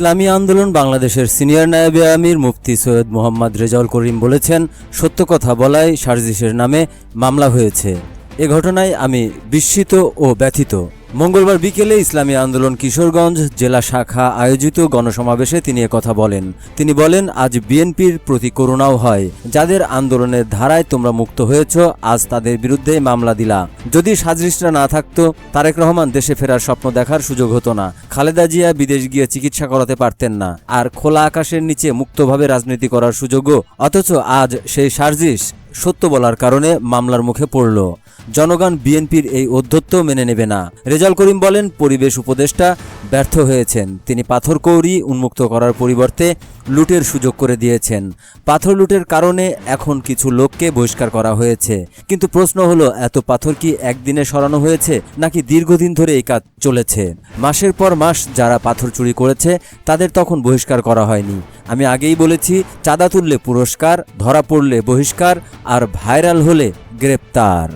ইসলামী আন্দোলন বাংলাদেশের সিনিয়র নায়েবে আমির মুফতি সৈয়দ মোহাম্মদ রেজাউল করিম বলেছেন, সত্য কথা বলায় সার্জিসের নামে মামলা হয়েছে। এ ঘটনায় আমি বিস্মিত ও ব্যথিত। মঙ্গলবার বিকেলে ইসলামী আন্দোলন কিশোরগঞ্জ জেলা শাখা আয়োজিত গণসমাবেশে তিনি কথা বলেন। তিনি বলেন, আজ বিএনপির প্রতি করুণাও হয়। যাদের আন্দোলনের ধারায় তোমরা মুক্ত হয়েছ, আজ তাদের বিরুদ্ধে মামলা দিলা। যদি সাজরিসরা না থাকতো, তারেক রহমান দেশে ফেরার স্বপ্ন দেখার সুযোগ হতো না। খালেদা জিয়া বিদেশ গিয়ে চিকিৎসা করাতে পারতেন না। আর খোলা আকাশের নিচে মুক্তভাবে রাজনীতি করার সুযোগও, অথচ আজ সেই সার্জিস সত্য বলার কারণে মামলার মুখে পড়ল। জনগণ বিএনপির এই অধ্যত্ব মেনে নেবে না। রেজাল করিম বলেন, পরিবেশ উপদেষ্টা ব্যর্থ হয়েছেন। তিনি পাথর কৌরি উন্মুক্ত করার পরিবর্তে লুটের সুযোগ করে দিয়েছেন। পাথর লুটের কারণে এখন কিছু লোককে বহিষ্কার করা হয়েছে। কিন্তু প্রশ্ন হলো, এত পাথর কি একদিনে সরানো হয়েছে, নাকি দীর্ঘদিন ধরে এই কাজ চলেছে? মাসের পর মাস যারা পাথর চুরি করেছে, তাদের তখন বহিষ্কার করা হয়নি। আমি আগেই বলেছি, চাঁদা তুললে পুরস্কার, ধরা পড়লে বহিষ্কার, আর ভাইরাল হলে গ্রেপ্তার।